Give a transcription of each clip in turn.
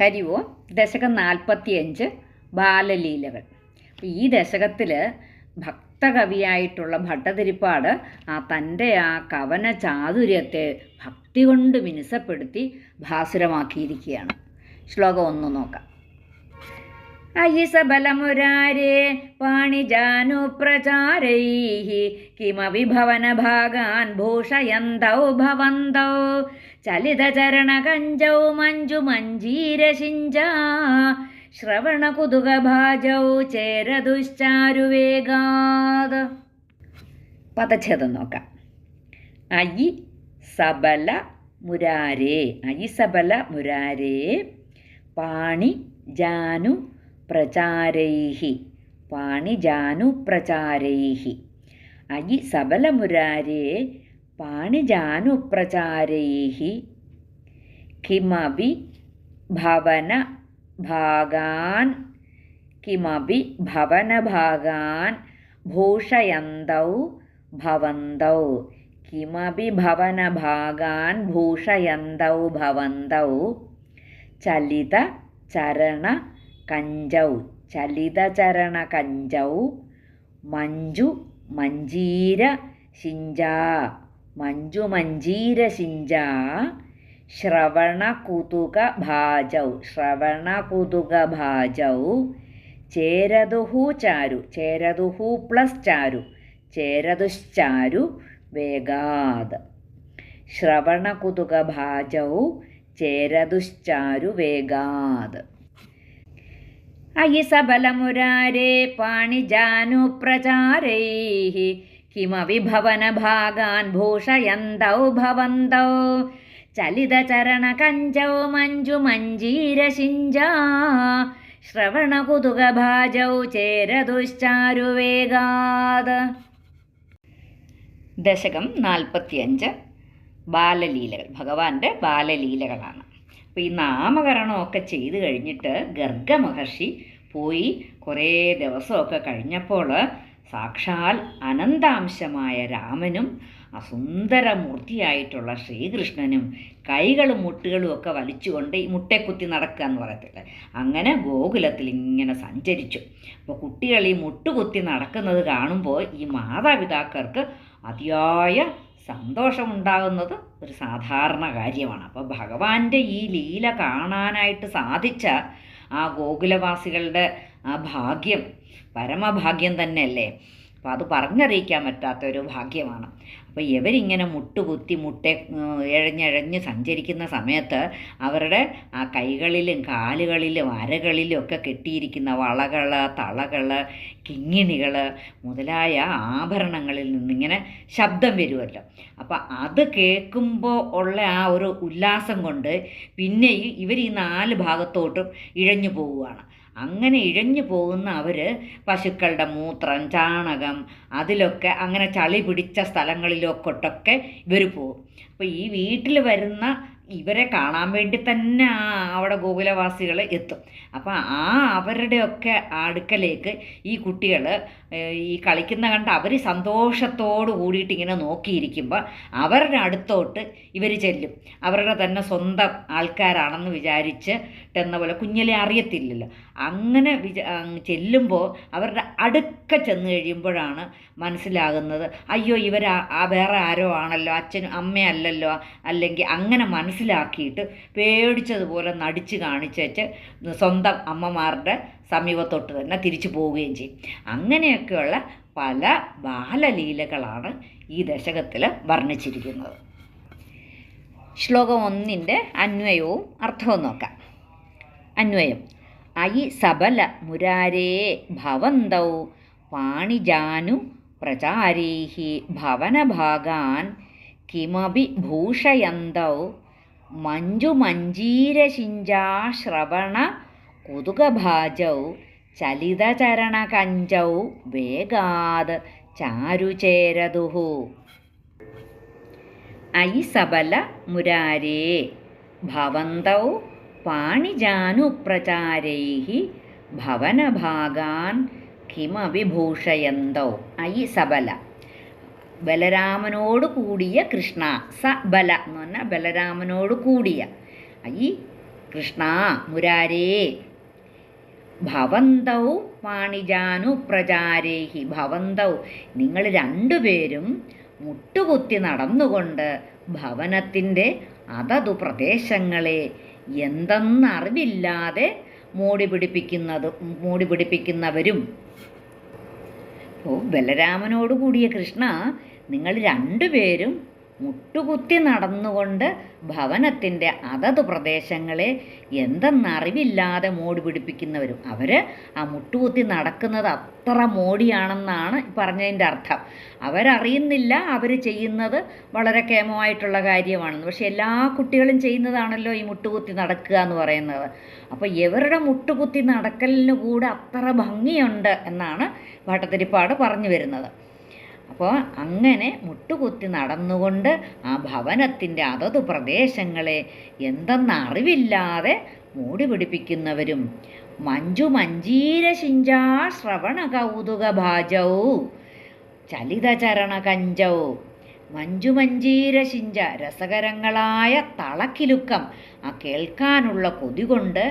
ഹരി ഓം ദശകം നാൽപ്പത്തിയഞ്ച് ബാലലീലകൾ. ഈ ദശകത്തിൽ ഭക്തകവിയായിട്ടുള്ള ഭട്ടതിരിപ്പാട് ആ തന്റെ ആ കവന ചാതുര്യത്തെ ഭക്തി കൊണ്ട് മിനുസപ്പെടുത്തി ഭാസുരമാക്കിയിരിക്കുകയാണ്. ശ്ലോകം ഒന്ന് നോക്കാം. സബലമുരാരേ പാണിജാനുപ്രചാരൈः കിമപി ഭവനഭാഗാൻ ഭൂഷയന്തൗ ഭവന്തൗ. ചലിതചരണകഞ്ചൗ മഞ്ജുമഞ്ജീരശിഞ്ചാ ശ്രവണകുതുകഭാജൗ ചേരദുശ്ചാരുവേഗാത് പദച്ഛേദം നോക്കാം. അയി സബല മുരാരേ അയി സബല മുരാരേ പാണി ജാനു പ്രചാരൈः സബലമുരാരേ പാണിജാനുപ്രചാരൈः കിമപി ഭവന ഭാഗാൻ കിമപി ഭവനഭാഗാൻ ഭൂഷയന്തൗ ഭവന്തൗ. കിമപി ഭവനഭാഗാൻ ഭൂഷയന്തൗ ഭവന്തൗ. ചലിത ചരണ കഞ്ചൗ ചലിതചരണ കഞ്ചൗ മഞ്ജു മഞ്ജീര ശിഞ്ച മഞ്ജു മഞ്ജീര ശിഞ്ച ശ്രവണ കുതുക ഭാജൗ ശ്രവണ കുതുക ഭാജൗ ചേരതുഹു ചാരു ചേരതുഹു പ്ലസ് ചാരു ചേരതുശ്ചാരു വേഗാത്. ശ്രവണ കുതുക ഭാജൗ ചേരതുശ്ചാരു വേഗാത്. അയി സബലമുരാരേ പാണിജാനുപ്രചാരൈः കിമപി ഭവനഭാഗാൻ ഭൂഷയന്തൗ ഭവന്തൗ. ചലിതചരണകഞ്ചൗ മഞ്ജുമഞ്ജീരശിഞ്ചാ ശ്രവണകുതുകഭാജൗ ചേരതുശ്ചാരുവേഗാത് ദശകം നാൽപ്പത്തിയഞ്ച് ബാലലീലകൾ. ഭഗവാന്റെ ബാലലീലകളാണ്. അപ്പോൾ ഈ നാമകരണമൊക്കെ ചെയ്ത് കഴിഞ്ഞിട്ട് ഗർഗ മഹർഷി പോയി കുറേ ദിവസമൊക്കെ കഴിഞ്ഞപ്പോൾ സാക്ഷാൽ അനന്താംശമായ രാമനും അസുന്ദരമൂർത്തിയായിട്ടുള്ള ശ്രീകൃഷ്ണനും കൈകളും മുട്ടുകളും ഒക്കെ വലിച്ചുകൊണ്ട് ഈ മുട്ടക്കുത്തി നടക്കുക എന്ന് പറയത്തില്ല? അങ്ങനെ ഗോകുലത്തിൽ ഇങ്ങനെ സഞ്ചരിച്ചു. അപ്പോൾ കുട്ടികൾ ഈ മുട്ടുകുത്തി നടക്കുന്നത് കാണുമ്പോൾ ഈ മാതാപിതാക്കൾക്ക് അതിയായ സന്തോഷമുണ്ടാകുന്നത് ഒരു സാധാരണ കാര്യമാണ്. അപ്പോൾ ഭഗവാന്റെ ഈ ലീല കാണാനായിട്ട് സാധിച്ച ആ ഗോകുലവാസികളുടെ ആ ഭാഗ്യം പരമഭാഗ്യം തന്നെയല്ലേ? അപ്പോൾ അത് പറഞ്ഞറിയിക്കാൻ പറ്റാത്ത ഒരു ഭാഗ്യമാണ്. അപ്പോൾ ഇവരിങ്ങനെ മുട്ടുകുത്തി മുട്ട ഇഴഞ്ഞഴഞ്ഞ് സഞ്ചരിക്കുന്ന സമയത്ത് അവരുടെ ആ കൈകളിലും കാലുകളിലും അരകളിലും ഒക്കെ കെട്ടിയിരിക്കുന്ന വളകൾ തളകൾ കിങ്ങിണികൾ മുതലായ ആഭരണങ്ങളിൽ നിന്നിങ്ങനെ ശബ്ദം വരുമല്ലോ അപ്പോൾ അത് കേൾക്കുമ്പോൾ ഉള്ള ആ ഒരു ഉല്ലാസം കൊണ്ട് പിന്നെയും ഇവർ ഈ നാല് ഭാഗത്തോട്ടും ഇഴഞ്ഞു പോവുകയാണ്. അങ്ങനെ ഇഴഞ്ഞു പോകുന്ന അവർ പശുക്കളുടെ മൂത്രം ചാണകം അതിലൊക്കെ അങ്ങനെ ചളി പിടിച്ച സ്ഥലങ്ങളിലൊക്കൊട്ടൊക്കെ ഇവർ പോകും അപ്പോൾ ഈ വീട്ടിൽ വരുന്ന ഇവരെ കാണാൻ വേണ്ടി തന്നെ അവിടെ ഗോകുലവാസികൾ എത്തും. അപ്പോൾ ആ അവരുടെയൊക്കെ അടുക്കലേക്ക് ഈ കുട്ടികൾ ഈ കളിക്കുന്ന കണ്ട് അവർ സന്തോഷത്തോട് കൂടിയിട്ട് ഇങ്ങനെ നോക്കിയിരിക്കുമ്പോൾ അവരുടെ അടുത്തോട്ട് ഇവർ ചെല്ലും. അവരുടെ തന്നെ സ്വന്തം ആൾക്കാരാണെന്ന് വിചാരിച്ച് എന്ന പോലെ കുഞ്ഞിലെ അറിയത്തില്ലല്ലോ. അങ്ങനെ വിച ചെല്ലുമ്പോൾ അവരുടെ അടുക്ക ചെന്ന് കഴിയുമ്പോഴാണ് മനസ്സിലാകുന്നത്. അയ്യോ ഇവർ ആ വേറെ ആരോ ആണല്ലോ അച്ഛനും അമ്മയല്ലല്ലോ അല്ലെങ്കിൽ അങ്ങനെ മനസ്സിലാക്കിയിട്ട് പേടിച്ചതുപോലെ നടിച്ച് കാണിച്ചേച്ച് സ്വന്തം അമ്മമാരുടെ സമീപത്തോട്ട് തന്നെ തിരിച്ചു പോവുകയും ചെയ്യും. അങ്ങനെയൊക്കെയുള്ള പല ബാലലീലകളാണ് ഈ ദശകത്തിൽ വർണിച്ചിരിക്കുന്നത്. ശ്ലോകം ഒന്നിന്റെ അന്വയവും അർത്ഥവും നോക്കാം. അന്വയം. അയി സബല മുരാരേ ഭവന്തൗ പാണിജാനു പ്രചാരൈः ഭവനഭാഗാൻ കിമപി ഭൂഷയന്തൗ മഞ്ജുമഞ്ജീരശിഞ്ചാശ്രവണ കുതുകഭാജൗ ചലിതചരണകഞ്ചൗ വേഗാത് ചാരുചേരതുഹു. ഐ സബല മുരാരേ ഭവന്തൗ പാണിജാനുപ്രചാരൈः ഭവനഭാഗാൻ കിമവിഭൂഷയന്തോ. അയി സബല. ബലരാമനോട് കൂടിയ കൃഷ്ണ. സ ബല എന്ന് പറഞ്ഞാൽ ബലരാമനോട് കൂടിയ. ഐ കൃഷ്ണ മുരാരേ ഭവന്തൗ പാണിജാനു പ്രചാരേഹി ഭവന്തൗ. നിങ്ങൾ രണ്ടുപേരും മുട്ടുകുത്തി നടന്നുകൊണ്ട് ഭവനത്തിന്റെ അതതു പ്രദേശങ്ങളെ എന്തെന്നറിവില്ലാതെ മൂടി പിടിപ്പിക്കുന്നത് മൂടി പിടിപ്പിക്കുന്നവരും. ബലരാമനോട് കൂടിയ കൃഷ്ണ നിങ്ങൾ രണ്ടുപേരും മുട്ടുകുത്തി നടന്നുകൊണ്ട് ഭവനത്തിന്റെ അതത് പ്രദേശങ്ങളെ എന്തെന്നറിവില്ലാതെ മോടി പിടിപ്പിക്കുന്നവരും. അവർ ആ മുട്ടുകുത്തി നടക്കുന്നത് അത്ര മോടിയാണെന്നാണ് പറഞ്ഞതിന്റെ അർത്ഥം. അവരറിയുന്നില്ല അവർ ചെയ്യുന്നത് വളരെ കേമമായിട്ടുള്ള കാര്യമാണെന്ന്. പക്ഷെ എല്ലാ കുട്ടികളും ചെയ്യുന്നതാണല്ലോ ഈ മുട്ടുകുത്തി നടക്കുക എന്ന് പറയുന്നത്. അപ്പോൾ ഇവരുടെ മുട്ടുകുത്തി നടക്കലിന് കൂടെ അത്ര ഭംഗിയുണ്ട് എന്നാണ് ഭട്ടത്തിരിപ്പാട് പറഞ്ഞു വരുന്നത്. അപ്പോൾ അങ്ങനെ മുട്ടുകുത്തി നടന്നുകൊണ്ട് ആ ഭവനത്തിന്റെ അതത് പ്രദേശങ്ങളെ എന്തെന്നറിവില്ലാതെ മൂടി പിടിപ്പിക്കുന്നവരും മഞ്ജു മഞ്ജീര ശിഞ്ചാ ശ്രവണ കൗതുക ഭാജൗ ചലിതചരണ കഞ്ചൗ മഞ്ജു മഞ്ജീര ശിഞ്ച രസകരങ്ങളായ തളക്കിലുക്കം. ആ കേൾക്കാനുള്ള കൊതി കൊണ്ട്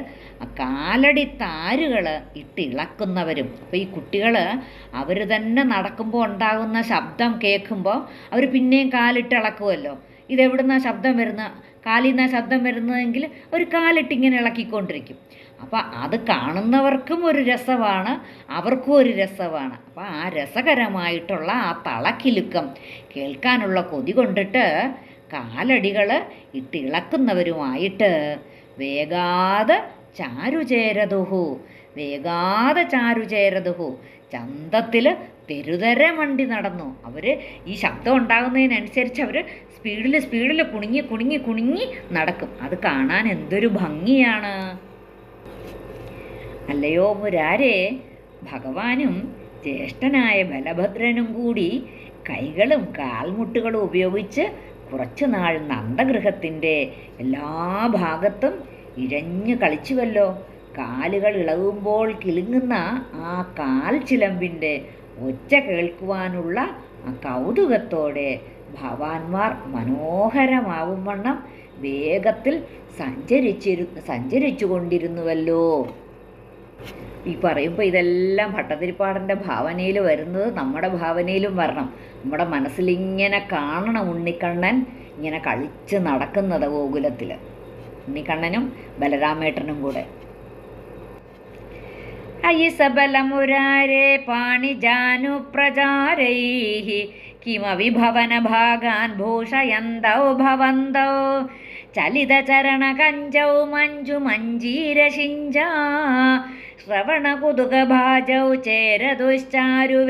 ആ കാലടി താരുകൾ ഇട്ടിളക്കുന്നവരും അപ്പോൾ ഈ കുട്ടികൾ അവർ തന്നെ നടക്കുമ്പോൾ ഉണ്ടാകുന്ന ശബ്ദം കേൾക്കുമ്പോൾ അവർ പിന്നെയും കാലിട്ടിളക്കുമല്ലോ ഇതെവിടുന്ന ശബ്ദം വരുന്ന കാലിൽ നിന്നാണ് ശബ്ദം വരുന്നതെങ്കിൽ ഒരു കാലിട്ട് ഇങ്ങനെ ഇളക്കിക്കൊണ്ടിരിക്കും. അപ്പോൾ അത് കാണുന്നവർക്കും ഒരു രസമാണ് അവർക്കും ഒരു രസമാണ്. അപ്പോൾ ആ രസകരമായിട്ടുള്ള ആ തളക്കിലുക്കം കേൾക്കാനുള്ള കൊതി കൊണ്ടിട്ട് കാലടികൾ ഇട്ടിളക്കുന്നവരുമായിട്ട് വേഗാതെ ചാരുചേരതുഹു വേഗാതെ ചാരുചേരതുഹു. ചന്തത്തിൽ തെരുതര വണ്ടി നടന്നു. അവർ ഈ ശബ്ദം ഉണ്ടാകുന്നതിനനുസരിച്ച് അവർ സ്പീഡിൽ സ്പീഡിൽ കുണുങ്ങി കുണുങ്ങി കുണുങ്ങി നടക്കും. അത് കാണാൻ എന്തൊരു ഭംഗിയാണ്. അല്ലയോ മുരാരെ? ഭഗവാനും ജ്യേഷ്ഠനായ ബലഭദ്രനും കൂടി കൈകളും കാൽമുട്ടുകളും ഉപയോഗിച്ച് കുറച്ചുനാൾ നന്ദഗൃഹത്തിന്റെ എല്ലാ ഭാഗത്തും ഇഴഞ്ഞു കളിച്ചുവല്ലോ. കാലുകൾ ഇളകുമ്പോൾ കിലുങ്ങുന്ന ആ കാൽ ചിലമ്പിന്റെ ഒച്ച കേൾക്കുവാനുള്ള കൗതുകത്തോടെ ഭവാന്മാർ മനോഹരമാവും വണ്ണം വേഗത്തിൽ സഞ്ചരിച്ചിരു സഞ്ചരിച്ചു കൊണ്ടിരുന്നുവല്ലോ ഈ പറയുമ്പോൾ ഇതെല്ലാം ഭട്ടതിരിപ്പാടന്റെ ഭാവനയിൽ വരുന്നത് നമ്മുടെ ഭാവനയിലും വരണം. നമ്മുടെ മനസ്സിലിങ്ങനെ കാണണം ഉണ്ണിക്കണ്ണൻ ഇങ്ങനെ കളിച്ച് നടക്കുന്നത് ഗോകുലത്തിൽ ഉണ്ണിക്കണ്ണനും ബലരാമേട്ടനും കൂടെ. അയി സബലമുരാരേ പാണിജാനു പ്രചാരൈ കിമവിഭവന ഭവനഭാഗാൻ ഭൂഷയന്തൗ ഭവന്തൗ ചലിതചരണകഞ്ചൗ മഞ്ജു മഞ്ജീരശിഞ്ചാ ശ്രവണകുതുകഭാജൗ ചേരതുശ്ചാരുവേഗാത്